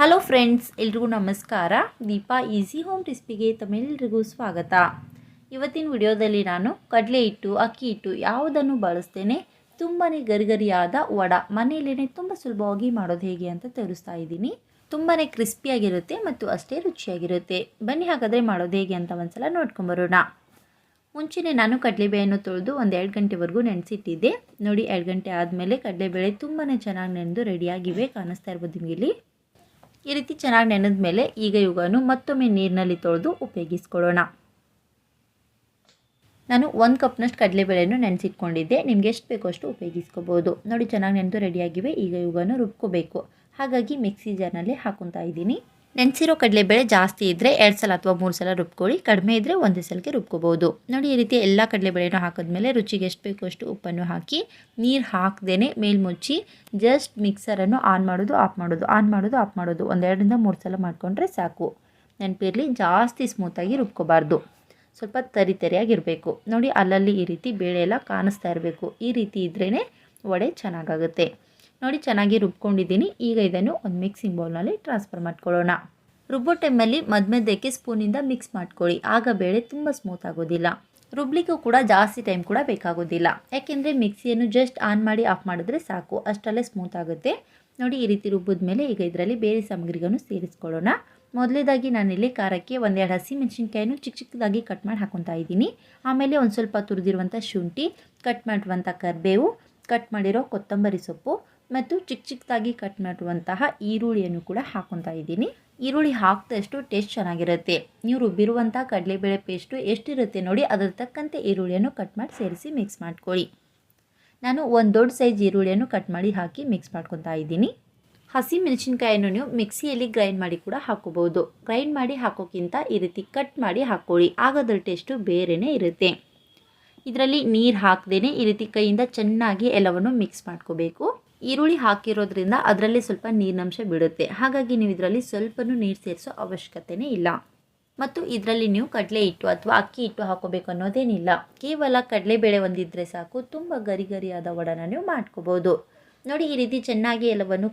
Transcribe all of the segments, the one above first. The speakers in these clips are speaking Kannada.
ಹಲೋ ಫ್ರೆಂಡ್ಸ್ ಎಲ್ರಿಗೂ ನಮಸ್ಕಾರ. ದೀಪಾ ಈಸಿ ಹೋಮ್ ರೆಸಿಪಿಗೆ ತಮ್ಮೆಲ್ಲರಿಗೂ ಸ್ವಾಗತ. ಇವತ್ತಿನ ವಿಡಿಯೋದಲ್ಲಿ ನಾನು ಕಡಲೆ ಹಿಟ್ಟು, ಅಕ್ಕಿ ಹಿಟ್ಟು ಯಾವುದನ್ನು ಬಳಸ್ತೇನೆ ತುಂಬಾ ಗರಿಗರಿಯಾದ ವಡ. ಮನೆಯಲ್ಲೇ ತುಂಬ ಸುಲಭವಾಗಿ ಮಾಡೋದು ಹೇಗೆ ಅಂತ ತೋರಿಸ್ತಾ ಇದ್ದೀನಿ. ತುಂಬಾ ಕ್ರಿಸ್ಪಿಯಾಗಿರುತ್ತೆ ಮತ್ತು ಅಷ್ಟೇ ರುಚಿಯಾಗಿರುತ್ತೆ. ಬನ್ನಿ ಹಾಗಾದರೆ ಮಾಡೋದು ಹೇಗೆ ಅಂತ ಒಂದ್ಸಲ ನೋಡ್ಕೊಂಬರೋಣ. ಮುಂಚೆನೇ ನಾನು ಕಡಲೆಬೇಳೆಯನ್ನು ತೊಳೆದು ಒಂದು ಎರಡು ಗಂಟೆವರೆಗೂ ನೆನೆಸಿಟ್ಟಿದ್ದೆ. ನೋಡಿ, ಎರಡು ಗಂಟೆ ಆದಮೇಲೆ ಕಡಲೆಬೇಳೆ ತುಂಬಾ ಚೆನ್ನಾಗಿ ನೆನೆದು ರೆಡಿಯಾಗಿವೆ ಕಾಣಿಸ್ತಾ ಇರ್ಬೋದು ನಿಮಗೆ ಇಲ್ಲಿ ಈ ರೀತಿ ಚೆನ್ನಾಗಿ ನೆನೆದ ಮೇಲೆ ಈಗ ಇವುಗಳನ್ನು ಮತ್ತೊಮ್ಮೆ ನೀರಿನಲ್ಲಿ ತೊಳೆದು ಉಪಯೋಗಿಸ್ಕೊಳ್ಳೋಣ. ನಾನು ಒಂದು ಕಪ್ನಷ್ಟು ಕಡಲೆಬೇಳೆಯನ್ನು ನೆನೆಸಿಟ್ಕೊಂಡಿದ್ದೆ. ನಿಮ್ಗೆ ಎಷ್ಟು ಬೇಕೋ ಅಷ್ಟು ಉಪಯೋಗಿಸ್ಕೋಬೋದು. ನೋಡಿ ಚೆನ್ನಾಗಿ ನೆನೆದು ರೆಡಿಯಾಗಿವೆ ಈಗ ಇವುಗಳನ್ನು ರುಬ್ಕೋಬೇಕು. ಹಾಗಾಗಿ ಮಿಕ್ಸಿ ಜಾರ್ನಲ್ಲಿ ಹಾಕೊತಾ ಇದ್ದೀನಿ. ನೆನೆಸಿರೋ ಕಡಲೆಬೇಳೆ ಜಾಸ್ತಿ ಇದ್ದರೆ ಎರಡು ಸಲ ಅಥವಾ ಮೂರು ಸಲ ರುಬ್ಕೊಳ್ಳಿ. ಕಡಿಮೆ ಇದ್ದರೆ ಒಂದೇ ಸಲಕ್ಕೆ ರುಬ್ಕೋಬೋದು. ನೋಡಿ ಈ ರೀತಿ ಎಲ್ಲ ಕಡಲೆಬೇಳೆನೂ ಹಾಕಿದ್ಮೇಲೆ ರುಚಿಗೆ ಎಷ್ಟು ಬೇಕೋ ಅಷ್ಟು ಉಪ್ಪನ್ನು ಹಾಕಿ ನೀರು ಹಾಕ್ದೇ ಮೇಲ್ಮುಚ್ಚಿ ಜಸ್ಟ್ ಮಿಕ್ಸರನ್ನು ಆನ್ ಮಾಡೋದು, ಆಫ್ ಮಾಡೋದು. ಆನ್ ಮಾಡೋದು, ಆಫ್ ಮಾಡೋದು. ಒಂದೆರಡರಿಂದ ಮೂರು ಸಲ ಮಾಡಿಕೊಂಡ್ರೆ ಸಾಕು. ನೆನಪಿರಲಿ, ಜಾಸ್ತಿ ಸ್ಮೂತಾಗಿ ರುಬ್ಕೋಬಾರ್ದು. ಸ್ವಲ್ಪ ತರಿ ತರಿಯಾಗಿರಬೇಕು ನೋಡಿ ಅಲ್ಲಲ್ಲಿ ಈ ರೀತಿ ಬೇಳೆ ಎಲ್ಲ ಕಾಣಿಸ್ತಾ ಇರಬೇಕು. ಈ ರೀತಿ ಇದ್ರೇ ವಡೆ ಚೆನ್ನಾಗಾಗುತ್ತೆ. ನೋಡಿ ಚೆನ್ನಾಗಿ ರುಬ್ಕೊಂಡಿದ್ದೀನಿ. ಈಗ ಇದನ್ನು ಒಂದು ಮಿಕ್ಸಿಂಗ್ ಬೌಲ್ನಲ್ಲಿ ಟ್ರಾನ್ಸ್ಫರ್ ಮಾಡ್ಕೊಳ್ಳೋಣ. ರುಬ್ಬೋ ಟೈಮಲ್ಲಿ ಮಧ್ಯಮಧ್ಯಕ್ಕೆ ಸ್ಪೂನಿಂದ ಮಿಕ್ಸ್ ಮಾಡ್ಕೊಳ್ಳಿ. ಆಗ ಬೇಳೆ ತುಂಬ ಸ್ಮೂತ್ ಆಗೋದಿಲ್ಲ. ರುಬ್ಲಿಕ್ಕೂ ಕೂಡ ಜಾಸ್ತಿ ಟೈಮ್ ಕೂಡ ಬೇಕಾಗೋದಿಲ್ಲ. ಯಾಕೆಂದರೆ ಮಿಕ್ಸಿಯನ್ನು ಜಸ್ಟ್ ಆನ್ ಮಾಡಿ ಆಫ್ ಮಾಡಿದ್ರೆ ಸಾಕು. ಅಷ್ಟಲ್ಲೇ ಸ್ಮೂತ್ ಆಗುತ್ತೆ. ನೋಡಿ ಈ ರೀತಿ ರುಬ್ಬಿದ ಮೇಲೆ ಈಗ ಇದರಲ್ಲಿ ಬೇರೆ ಸಾಮಗ್ರಿಗಳನ್ನು ಸೇರಿಸ್ಕೊಳ್ಳೋಣ. ಮೊದಲೇದಾಗಿ ನಾನಿಲ್ಲಿ ಖಾರಕ್ಕೆ ಒಂದೆರಡು ಹಸಿ ಮೆಣಸಿನ್ಕಾಯನ್ನು ಚಿಕ್ಕ ಚಿಕ್ಕದಾಗಿ ಕಟ್ ಮಾಡಿ ಹಾಕೊತಾ ಇದ್ದೀನಿ. ಆಮೇಲೆ ಒಂದು ಸ್ವಲ್ಪ ತುರಿದಿರುವಂಥ ಶುಂಠಿ ಕಟ್ ಮಾಡಿರುವಂಥ ಕರಿಬೇವು ಕಟ್ ಮಾಡಿರೋ ಕೊತ್ತಂಬರಿ ಸೊಪ್ಪು ಮತ್ತು ಚಿಕ್ಕ ಚಿಕ್ಕದಾಗಿ ಕಟ್ ಮಾಡಿರುವಂತಹ ಈರುಳ್ಳಿಯನ್ನು ಕೂಡ ಹಾಕೊತಾ ಇದ್ದೀನಿ. ಈರುಳ್ಳಿ ಹಾಕಿದಷ್ಟು ಟೇಸ್ಟ್ ಚೆನ್ನಾಗಿರುತ್ತೆ. ನೀವು ರುಬ್ಬಿರುವಂಥ ಕಡಲೆಬೇಳೆ ಪೇಸ್ಟು ಎಷ್ಟಿರುತ್ತೆ ನೋಡಿ, ಅದರ ತಕ್ಕಂತೆ ಈರುಳ್ಳಿಯನ್ನು ಕಟ್ ಮಾಡಿ ಸೇರಿಸಿ ಮಿಕ್ಸ್ ಮಾಡ್ಕೊಳ್ಳಿ. ನಾನು ಒಂದು ದೊಡ್ಡ ಸೈಜ್ ಈರುಳ್ಳಿಯನ್ನು ಕಟ್ ಮಾಡಿ ಹಾಕಿ ಮಿಕ್ಸ್ ಮಾಡ್ಕೊತಾ ಇದ್ದೀನಿ. ಹಸಿ ಮೆಣಸಿನಕಾಯಿಯನ್ನು ನೀವು ಮಿಕ್ಸಿಯಲ್ಲಿ ಗ್ರೈಂಡ್ ಮಾಡಿ ಕೂಡ ಹಾಕೋಬಹುದು. ಗ್ರೈಂಡ್ ಮಾಡಿ ಹಾಕೋಕ್ಕಿಂತ ಈ ರೀತಿ ಕಟ್ ಮಾಡಿ ಹಾಕ್ಕೊಳ್ಳಿ ಆಗೋದ್ರ ಟೇಸ್ಟು ಬೇರೆಯೇ ಇರುತ್ತೆ. ಇದರಲ್ಲಿ ನೀರು ಹಾಕ್ದೇ ಈ ರೀತಿ ಕೈಯಿಂದ ಚೆನ್ನಾಗಿ ಎಲ್ಲವನ್ನು ಮಿಕ್ಸ್ ಮಾಡ್ಕೋಬೇಕು. ಈರುಳ್ಳಿ ಹಾಕಿರೋದ್ರಿಂದ ಅದರಲ್ಲಿ ಸ್ವಲ್ಪ ನೀರಿನಂಶ ಬಿಡುತ್ತೆ. ಹಾಗಾಗಿ ನೀವು ಇದರಲ್ಲಿ ಸ್ವಲ್ಪನೂ ನೀರು ಸೇರಿಸೋ ಅವಶ್ಯಕತೆಯೇ ಇಲ್ಲ. ಮತ್ತು ಇದರಲ್ಲಿ ನೀವು ಕಡಲೆ ಹಿಟ್ಟು ಅಥವಾ ಅಕ್ಕಿ ಹಿಟ್ಟು ಹಾಕೋಬೇಕು ಅನ್ನೋದೇನಿಲ್ಲ. ಕೇವಲ ಕಡಲೆಬೇಳೆ ಒಂದಿದ್ದರೆ ಸಾಕು, ತುಂಬ ಗರಿ ಗರಿಯಾದ ವಡನ ನೀವು ಮಾಡ್ಕೋಬೋದು. ನೋಡಿ, ಈ ರೀತಿ ಚೆನ್ನಾಗಿ ಎಲ್ಲವನ್ನು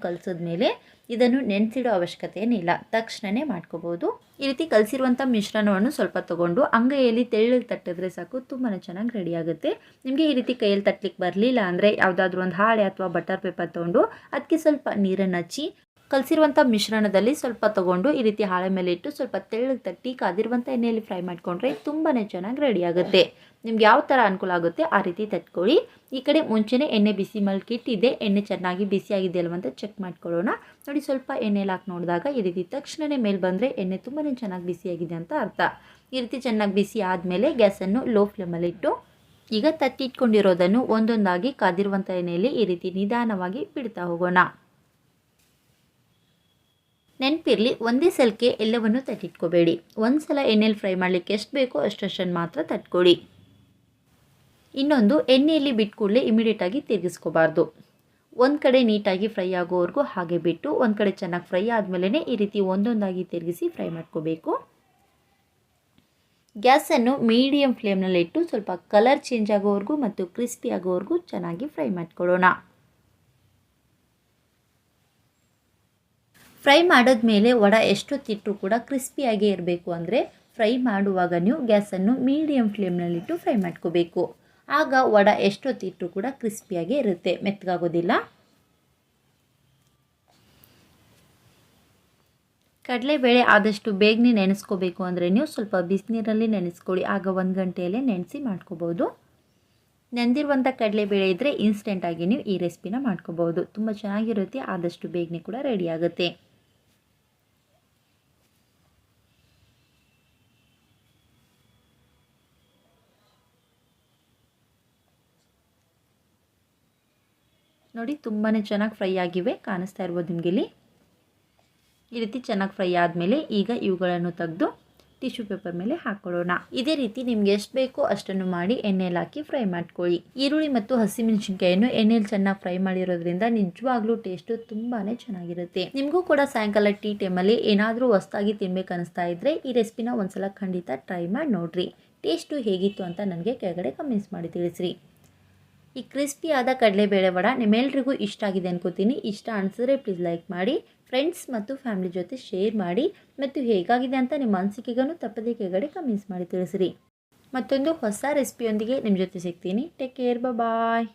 ಮೇಲೆ ಇದನ್ನು ನೆನೆಸಿಡೋ ಅವಶ್ಯಕತೆ ಏನಿಲ್ಲ ತಕ್ಷಣವೇ ಮಾಡ್ಕೋಬೋದು. ಈ ರೀತಿ ಕಲಸಿರುವಂಥ ಮಿಶ್ರಣವನ್ನು ಸ್ವಲ್ಪ ತೊಗೊಂಡು ಅಂಗೈಯಲ್ಲಿ ತೆಳ್ಳಗೆ ತಟ್ಟಿದ್ರೆ ಸಾಕು ತುಂಬಾ ಚೆನ್ನಾಗಿ ರೆಡಿ ಆಗುತ್ತೆ. ನಿಮಗೆ ಈ ರೀತಿ ಕೈಯಲ್ಲಿ ತಟ್ಟಲಿಕ್ಕೆ ಬರಲಿಲ್ಲ ಅಂದರೆ ಯಾವುದಾದ್ರೂ ಒಂದು ಹಾಳೆ ಅಥವಾ ಬಟರ್ ಪೇಪರ್ ತೊಗೊಂಡು ಅದಕ್ಕೆ ಸ್ವಲ್ಪ ನೀರನ್ನು ಹಚ್ಚಿ ಕಲಸಿರುವಂಥ ಮಿಶ್ರಣದಲ್ಲಿ ಸ್ವಲ್ಪ ತೊಗೊಂಡು ಈ ರೀತಿ ಹಾಳೆ ಮೇಲೆ ಇಟ್ಟು ಸ್ವಲ್ಪ ತೆಳ್ಳಗೆ ತಟ್ಟಿ ಕಾದಿರುವಂಥ ಎಣ್ಣೆಯಲ್ಲಿ ಫ್ರೈ ಮಾಡಿಕೊಂಡ್ರೆ ತುಂಬಾ ಚೆನ್ನಾಗಿ ರೆಡಿ ಆಗುತ್ತೆ. ನಿಮ್ಗೆ ಯಾವ ಥರ ಅನುಕೂಲ ಆಗುತ್ತೆ ಆ ರೀತಿ ತಟ್ಕೊಳ್ಳಿ. ಈ ಕಡೆ ಮುಂಚೆನೇ ಎಣ್ಣೆ ಬಿಸಿ ಮಲ್ಕಿಟ್ಟಿದೆ ಎಣ್ಣೆ ಚೆನ್ನಾಗಿ ಬಿಸಿಯಾಗಿದೆ ಅಲ್ವಂತ ಚೆಕ್ ಮಾಡ್ಕೊಳ್ಳೋಣ. ನೋಡಿ ಸ್ವಲ್ಪ ಎಣ್ಣೆಲಿ ಹಾಕಿ ನೋಡಿದಾಗ ಈ ರೀತಿ ತಕ್ಷಣವೇ ಮೇಲೆ ಬಂದರೆ ಎಣ್ಣೆ ತುಂಬಾ ಚೆನ್ನಾಗಿ ಬಿಸಿಯಾಗಿದೆ ಅಂತ ಅರ್ಥ. ಈ ರೀತಿ ಚೆನ್ನಾಗಿ ಬಿಸಿ ಆದಮೇಲೆ ಗ್ಯಾಸನ್ನು ಲೋ ಫ್ಲೇಮಲ್ಲಿ ಇಟ್ಟು ಈಗ ತಟ್ಟಿಟ್ಕೊಂಡಿರೋದನ್ನು ಒಂದೊಂದಾಗಿ ಕಾದಿರುವಂಥ ಎಣ್ಣೆಯಲ್ಲಿ ಈ ರೀತಿ ನಿಧಾನವಾಗಿ ಬಿಡ್ತಾ ಹೋಗೋಣ. ನೆನಪಿರಲಿ, ಒಂದೇ ಸಲಕ್ಕೆ ಎಲ್ಲವನ್ನು ತಟ್ಟಿಟ್ಕೋಬೇಡಿ. ಒಂದು ಸಲ ಎಣ್ಣೆಲಿ ಫ್ರೈ ಮಾಡಲಿಕ್ಕೆ ಎಷ್ಟು ಬೇಕೋ ಅಷ್ಟಷ್ಟನ್ನು ಮಾತ್ರ ತಟ್ಕೊಡಿ. ಇನ್ನೊಂದು, ಎಣ್ಣೆಯಲ್ಲಿ ಬಿಟ್ಟು ಕೂಡಲೇ ಇಮಿಡಿಯೇಟಾಗಿ ತಿರುಗಿಸ್ಕೋಬಾರ್ದು. ಒಂದು ಕಡೆ ನೀಟಾಗಿ ಫ್ರೈ ಆಗೋವರೆಗೂ ಹಾಗೆ ಬಿಟ್ಟು, ಒಂದು ಕಡೆ ಚೆನ್ನಾಗಿ ಫ್ರೈ ಆದಮೇಲೆ ಈ ರೀತಿ ಒಂದೊಂದಾಗಿ ತಿರುಗಿಸಿ ಫ್ರೈ ಮಾಡ್ಕೋಬೇಕು. ಗ್ಯಾಸನ್ನು ಮೀಡಿಯಮ್ ಫ್ಲೇಮ್ನಲ್ಲಿಟ್ಟು ಸ್ವಲ್ಪ ಕಲರ್ ಚೇಂಜ್ ಆಗೋವರೆಗೂ ಮತ್ತು ಕ್ರಿಸ್ಪಿ ಆಗೋವರೆಗೂ ಚೆನ್ನಾಗಿ ಫ್ರೈ ಮಾಡ್ಕೊಳ್ಳೋಣ. ಫ್ರೈ ಮಾಡಿದ್ಮೇಲೆ ವಡ ಎಷ್ಟೊತ್ತಿಟ್ಟು ಕೂಡ ಕ್ರಿಸ್ಪಿಯಾಗೇ ಇರಬೇಕು ಅಂದರೆ ಫ್ರೈ ಮಾಡುವಾಗ ನೀವು ಗ್ಯಾಸನ್ನು ಮೀಡಿಯಮ್ ಫ್ಲೇಮ್ನಲ್ಲಿಟ್ಟು ಫ್ರೈ ಮಾಡ್ಕೋಬೇಕು. ಆಗ ವಡ ಎಷ್ಟೊತ್ತಿಟ್ಟು ಕೂಡ ಕ್ರಿಸ್ಪಿಯಾಗೇ ಇರುತ್ತೆ. ಮೆತ್ತಗಾಗೋದಿಲ್ಲ. ಕಡಲೆಬೇಳೆ ಆದಷ್ಟು ಬೇಗನೆ ನೆನೆಸ್ಕೋಬೇಕು ಅಂದರೆ ನೀವು ಸ್ವಲ್ಪ ಬಿಸಿನೀರಲ್ಲಿ ನೆನೆಸ್ಕೊಳ್ಳಿ. ಆಗ ಒಂದು ಗಂಟೆಯಲ್ಲೇ ನೆನೆಸಿ ಮಾಡ್ಕೋಬೋದು ನೆಂದಿರುವಂಥ ಕಡಲೆಬೇಳೆ ಇದ್ದರೆ ಇನ್ಸ್ಟೆಂಟಾಗಿ ನೀವು ಈ ರೆಸಿಪಿನ ಮಾಡ್ಕೋಬೋದು ತುಂಬ ಚೆನ್ನಾಗಿರುತ್ತೆ. ಆದಷ್ಟು ಬೇಗನೆ ಕೂಡ ರೆಡಿ ಆಗುತ್ತೆ. ನೋಡಿ ತುಂಬಾ ಚೆನ್ನಾಗಿ ಫ್ರೈ ಆಗಿವೆ, ಕಾಣಿಸ್ತಾ ಇರ್ಬೋದು ನಿಮಗೆ ಇಲ್ಲಿ. ಈ ರೀತಿ ಚೆನ್ನಾಗಿ ಫ್ರೈ ಆದಮೇಲೆ ಈಗ ಇವುಗಳನ್ನು ತೆಗೆದು ಟಿಶ್ಯೂ ಪೇಪರ್ ಮೇಲೆ ಹಾಕೊಳ್ಳೋಣ. ಇದೇ ರೀತಿ ನಿಮ್ಗೆ ಎಷ್ಟು ಬೇಕೋ ಅಷ್ಟನ್ನು ಮಾಡಿ ಎಣ್ಣೆಲಿ ಹಾಕಿ ಫ್ರೈ ಮಾಡ್ಕೊಳ್ಳಿ. ಈರುಳ್ಳಿ ಮತ್ತು ಹಸಿಮೆಣಸಿನ್ಕಾಯನ್ನು ಎಣ್ಣೆಲಿ ಚೆನ್ನಾಗಿ ಫ್ರೈ ಮಾಡಿರೋದ್ರಿಂದ ನಿಜವಾಗ್ಲೂ ಟೇಸ್ಟು ತುಂಬಾ ಚೆನ್ನಾಗಿರುತ್ತೆ. ನಿಮಗೂ ಕೂಡ ಸಾಯಂಕಾಲ ಟೀ ಟೈಮಲ್ಲಿ ಏನಾದರೂ ಹೊಸ್ದಾಗಿ ತಿನ್ಬೇಕು ಅನಿಸ್ತಾ ಇದ್ರೆ ಈ ರೆಸಿಪಿನ ಒಂದ್ಸಲ ಖಂಡಿತ ಟ್ರೈ ಮಾಡಿ ನೋಡ್ರಿ. ಟೇಸ್ಟು ಹೇಗಿತ್ತು ಅಂತ ನನಗೆ ಕೆಳಗಡೆ ಕಮೆಂಟ್ಸ್ ಮಾಡಿ ತಿಳಿಸ್ರಿ. ಈ ಕ್ರಿಸ್ಪಿಯಾದ ಕಡಲೆಬೇಳೆ ವಡ ನಿಮ್ಮೆಲ್ರಿಗೂ ಇಷ್ಟ ಆಗಿದೆ ಅನ್ಕೋತೀನಿ. ಇಷ್ಟ ಅನಿಸಿದ್ರೆ ಪ್ಲೀಸ್ ಲೈಕ್ ಮಾಡಿ ಫ್ರೆಂಡ್ಸ್ ಮತ್ತು ಫ್ಯಾಮಿಲಿ ಜೊತೆ ಶೇರ್ ಮಾಡಿ, ಮತ್ತು ಹೇಗಾಗಿದೆ ಅಂತ ನಿಮ್ಮ ಅನಿಸಿಕೆಗೂ ತಪ್ಪದೇ ಕೆಳಗಡೆ ಕಮೆಂಟ್ಸ್ ಮಾಡಿ ತಿಳಿಸಿರಿ. ಮತ್ತೊಂದು ಹೊಸ ರೆಸಿಪಿಯೊಂದಿಗೆ ನಿಮ್ಮ ಜೊತೆ ಸಿಗ್ತೀನಿ. Take care bye